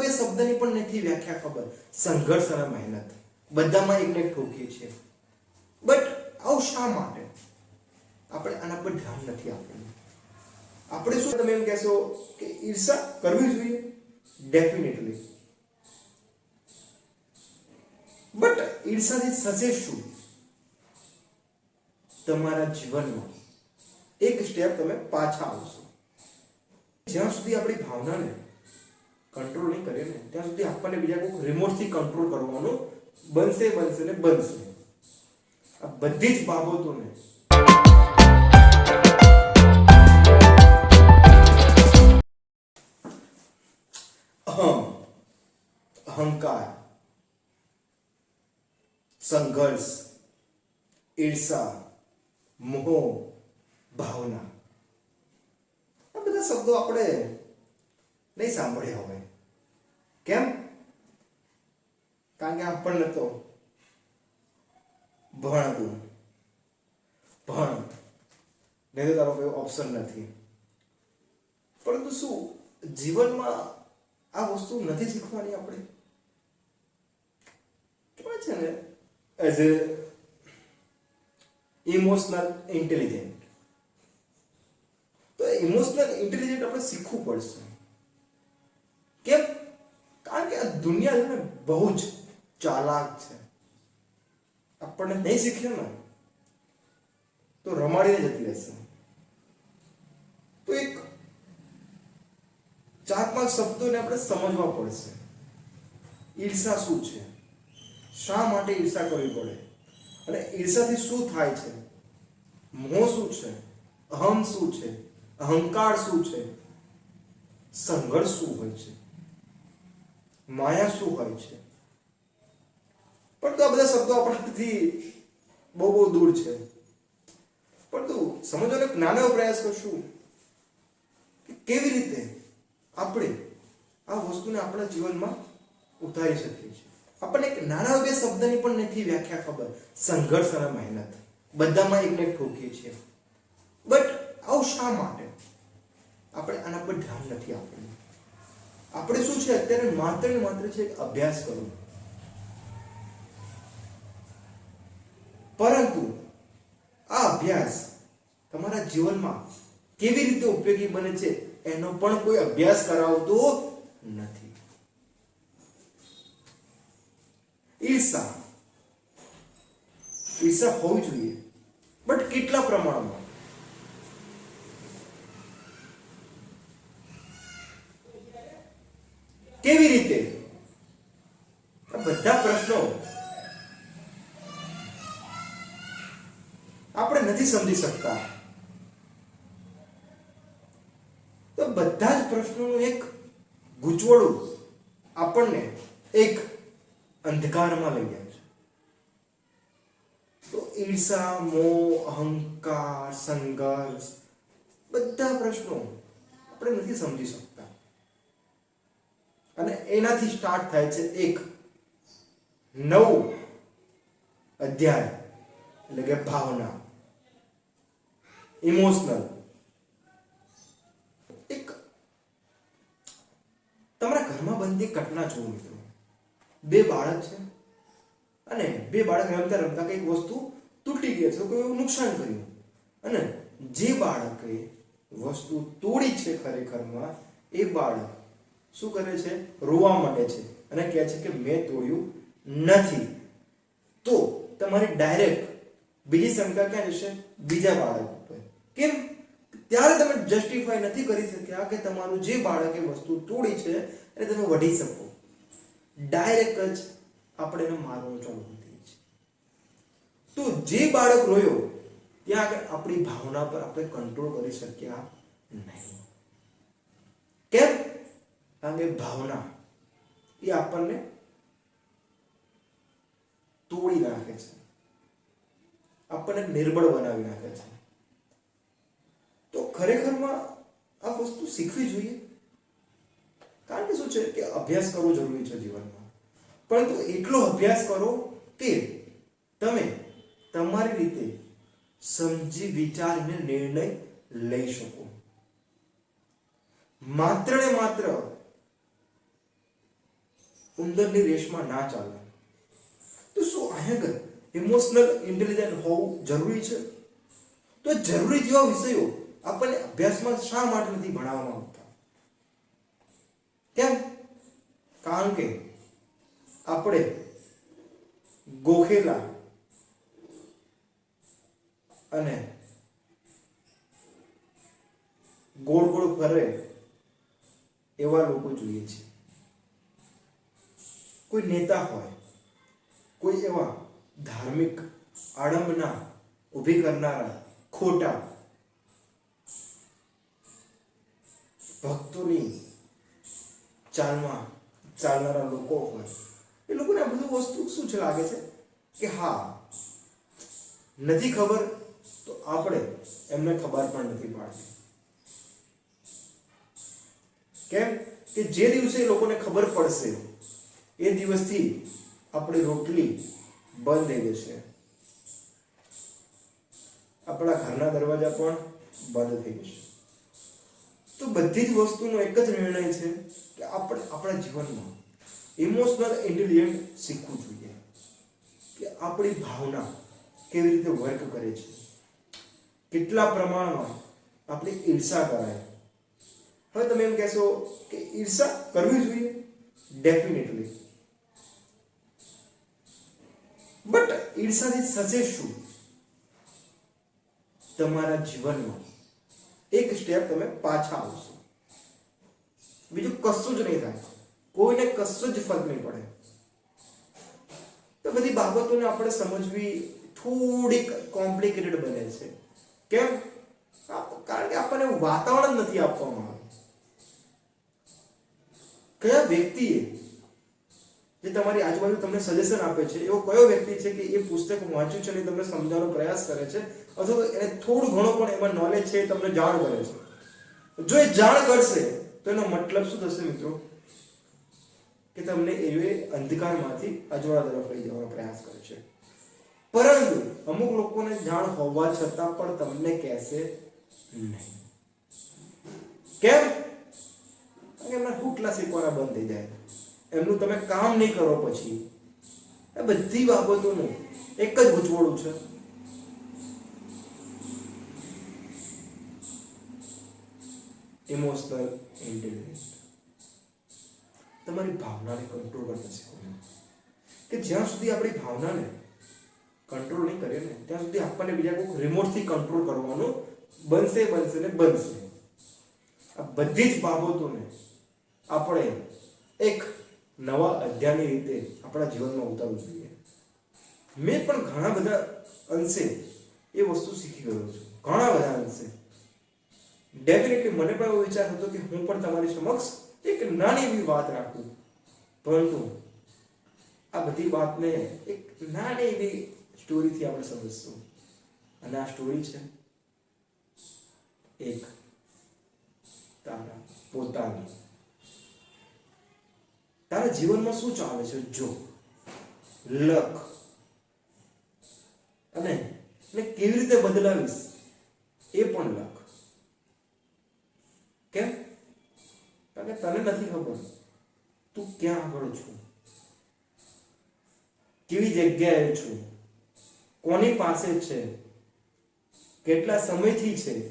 બે શબ્દની પણ નથી વ્યાખ્યા ખબર. સંઘર્ષ અને મહેનત. બધામાં એકને એક ઠોકીએ છીએ બટ આવું શા માટે? આપણે આના પર ધ્યાન નથી આપવું આપણે શું તમે એમ કહેશો કે ઈર્ષા કરવી જોઈએ? ડેફિનેટલી બટ ઈર્ષાથી થશે શું? તમારા જીવનમાં. એક સ્ટેપ તમે પાછા આવશો. જ્યાં સુધી આપણી ભાવનાને કંટ્રોલ નહીં કરીએ ને, ત્યાં સુધી આપણને બીજા કોઈ રિમોટથી કંટ્રોલ કરવાનું બનશે બનશે ને બનશે. આ બધી જ બાબતોને અહંકાર, સંઘર્ષ, ઈર્ષા, મોહ, ભાવના. આ બધા શબ્દો આપણે નહીં સાંભળ્યા હોય. કેમ? કારણ કે આપણને તો ભણતું ભણ નહીં તો તારો કોઈ ઓપ્શન નથી. પરંતુ શું, જીવનમાં આ વસ્તુ નથી શીખવાની આપણે? કેવાય છે ને? એઝ એ ઇમોશનલ ઇન્ટેલિજન્ટ તો ઇમોશનલ ઇન્ટેલિજન્ટ આપણે શીખવું પડશે. કેમ? કારણ કે આ દુનિયા છે ને બહુ જ ચાલાક છે. આપણને નહીં શીખે ને, તો રમાડીને જતી રહેશે. તો એક ચાર પાંચ શબ્દોને આપણે સમજવા પડશે. ઈર્ષા શું છે? શા માટે ઈર્ષા કરવી પડે? અને ઈર્ષાથી શું થાય છે? મોહ શું છે? અહમ શું છે? અહંકાર શું છે? સંઘર્ષ શું હોય છે? માયા શું હોય છે? પરંતુ આ બધા શબ્દો આપણાથી બહુ બહુ દૂર છે. પરંતુ સમજવાનો નાનો પ્રયાસ કરશું કે કેવી રીતે આપણે આ વસ્તુને આપણા જીવનમાં ઉતારી શકીએ છીએ. આપણને એક નાના બે શબ્દની પણ નથી વ્યાખ્યા ખબર. સંઘર્ષ અને મહેનત. બધામાં એકને એક ઠોકીએ છીએ. બટ આવું શા માટે? આપણે આના પર ધ્યાન નથી આપવું આપણે શું છે? અત્યારે માત્ર ને માત્ર છે અભ્યાસ કરવો. પરંતુ આ અભ્યાસ તમારા જીવનમાં કેવી રીતે ઉપયોગી બને છે, એનો પણ કોઈ અભ્યાસ કરાવતો નથી. ઈર્ષા. ઈર્ષા હોવી જોઈએ. બટ કેટલા પ્રમાણમાં? આપણે નથી સમજી શકતા. તો બધા જ પ્રશ્નોનું એક ગૂંચવડું આપણને એક અંધકારમાં લઈ જાય છે. તો ઈર્ષા, મોહ, અહંકાર, સંઘર્ષ, બધા પ્રશ્નો આપણે નથી સમજી શકતા. અને એનાથી સ્ટાર્ટ થાય છે એક નવું અધ્યાય, એટલે કે ભાવના. ઇમોશનલ એક તમારા ઘરમાં બનતી ઘટના જુઓ મિત્રો. બે બાળક છે અને બે બાળક રમતા રમતા કંઈક વસ્તુ તૂટી ગઈ છે કોઈ નુકસાન કર્યું. અને જે બાળકે વસ્તુ તોડી છે ખરેખરમાં, એ બાળક શું કરે છે? રોવા માંડે છે અને કહે છે કે મેં તોડ્યું નથી. તો તમારી ડાયરેક્ટ બીજી શંકા ક્યાં જશે? બીજા બાળક. કેમ? ત્યારે તમે જસ્ટિફાઈ નથી કરી શક્યા કે તમારું જે બાળકે વસ્તુ તોડી છે એને તમે વઢી શકો. ડાયરેક્ટ જ આપણે એને મારવાનું ચાલુ કરી છે તો જે બાળક રોયો, ત્યાં આગળ આપણી ભાવના પર આપણે કંટ્રોલ કરી શક્યા નહીં. કેમ? કારણ કે ભાવના એ આપણને તોડી નાખે છે. આપણને નિર્બળ બનાવી નાખે છે. તો ખરેખરમાં આ વસ્તુ શીખવી જોઈએ. કારણ કે શું છે કે અભ્યાસ કરવો જરૂરી છે જીવનમાં. પરંતુ એટલો અભ્યાસ કરો કે તમે તમારી રીતે સમજી, વિચારીને નિર્ણય લઈ શકો. માત્ર ને માત્ર ઉંદરની રેસમાં ના ચાલે તો શું અહીંયા ઇમોશનલ ઇન્ટેલિજન્ટ હોવું જરૂરી છે? તો જરૂરી જેવા વિષયો આપણને અભ્યાસમાં શા માટે નથી ભણાવવામાં આવતા? કેમ? કારણ કે આપણે ગોખેલા અને ગોળ ગોળ ફરે એવા લોકો જોઈએ છે. કોઈ નેતા હોય, કોઈ એવા ધાર્મિક આડંબના ઊભી કરનારા, ખોટા ભક્તોની ચાલમાં ચાલનારા લોકો હોય, એ લોકોને આ બધું વસ્તુ શું છે લાગે છે? કે હા, નથી ખબર તો આપણે એમને ખબર પણ નથી પાડતી. કેમ? કે જે દિવસે એ લોકોને ખબર પડશે, એ દિવસથી આપણી રોટલી બંધ થઈ જશે. આપણા ઘરના દરવાજા પણ બંધ થઈ જશે. તો બધી જ વસ્તુનો એક જ નિર્ણય છે કે આપણે આપણા જીવનમાં ઇમોશનલ ઇન્ટેલિજન્ટ શીખવું જોઈએ. કે આપણી ભાવના કેવી રીતે વર્ક કરે છે. કેટલા પ્રમાણમાં આપણે ઈર્ષા કરાય હવે તમે એમ કહેશો કે ઈર્ષા કરવી જોઈએ? ડેફિનેટલી બટ ઈર્ષાથી સજેસ્ટ શું? તમારા જીવનમાં. એક સ્ટેપ તમે પાછા આવશો. બીજું કશું જ નહીં થાય. કોઈને કશું જ ફરક નહીં પડે. તો બધી બાબતોને આપણે સમજવી થોડીક કોમ્પ્લિકેટેડ બને છે. કેમ? કારણ કે આપણને વાતાવરણ નથી આપવામાં આવ્યું. કયા વ્યક્તિએ જે તમારી આજુબાજુ તમને સજેશન આપે છે, એવો કયો વ્યક્તિ છે કે એ પુસ્તક વાંચ્યું છે અને તમને સમજાવવાનો પ્રયાસ કરે છે? અથવા તો એને થોડું ઘણો પણ એમાં નોલેજ છે એ તમને જાણ કરે છે. જો એ જાણ કરશે, તો એનો મતલબ શું થશે મિત્રો? કે તમને એ અંધકારમાંથી અજવાળા તરફ લઈ જવાનો પ્રયાસ કરે છે. પરંતુ અમુક લોકોને જાણ હોવા છતાં પણ તમને કહેશે નહીં. કેમ? એમના હુટલા શીખવાના બંધ થઈ જાય. એમનું તમે કામ નહીં કરો પછી. આ બધી બાબતોનું એક જ ગૂંચવડું છે. ઇમોશનલ ઇન્ટેલિજન્સ તમારી ભાવનાને કંટ્રોલ કરતા શીખવાનું કે જ્યાં સુધી આપણી ભાવનાને કંટ્રોલ નહીં કરીએ ને, ત્યાં સુધી આપણને બીજા કોઈ રિમોટથી કંટ્રોલ કરવાનું બનશે બનશે ને બનશે. આ બધી જ બાબતોને આપણે એક નવા અધ્યાયની રીતે આપણા જીવનમાં ઉતારવું જોઈએ. મેં પણ ઘણા બધા અંશે એ વસ્તુ શીખી ગયો છું. ઘણા બધા અંશે. ડેફિનેટલી મને પણ એવો વિચાર હતો કે હું પણ તમારી સમક્ષ એક નાની એવી વાત રાખું. પરંતુ આ બધી વાતને એક નાની એવી સ્ટોરીથી આપણે સમજશું. અને આ સ્ટોરી છે એક તારા પોતાની. તારા જીવનમાં શું ચાલે છે? જો લક અને ને કેવી રીતે બદલાવીશ? એ પણ લક કેમ? કારણ કે તને નથી ખબર. તું ક્યાં આગળ છું? કેવી જગ્યાએ છું? કોની પાસે છે? કેટલા સમયથી છે?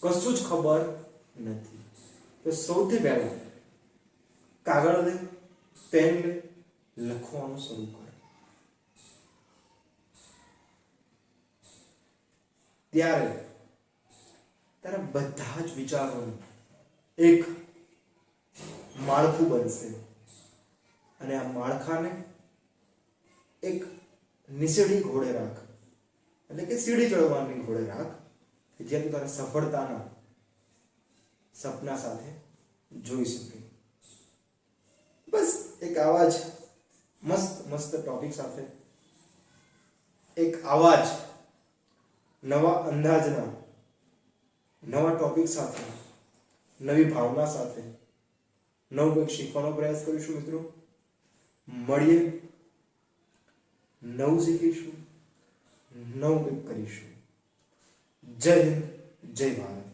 કશું જ ખબર નથી. તો સૌથી પહેલા કાગળ લે પેન લખવાનું શરૂ કર ત્યારે તારા બધા જ વિચારોનું એક માળખું બનશે. અને આ માળખાને એક નીસડી ઘોડે રાખ. એટલે કે સીડી ચડવાની ઘોડે રાખ, કે જે તારા સફળતાના સપના સાથે જોઈ શકે. બસ એક આવા જ મસ્ત મસ્ત ટોપિક સાથે એક આવા જ નવા અંદાજના નવા ટોપિક સાથે નવી ભાવના સાથે નવું કંઈક શીખવાનો પ્રયાસ કરીશું મિત્રો મળીએ નવું શીખીશું નવું કંઈક કરીશું જય હિન્દ જય ભારત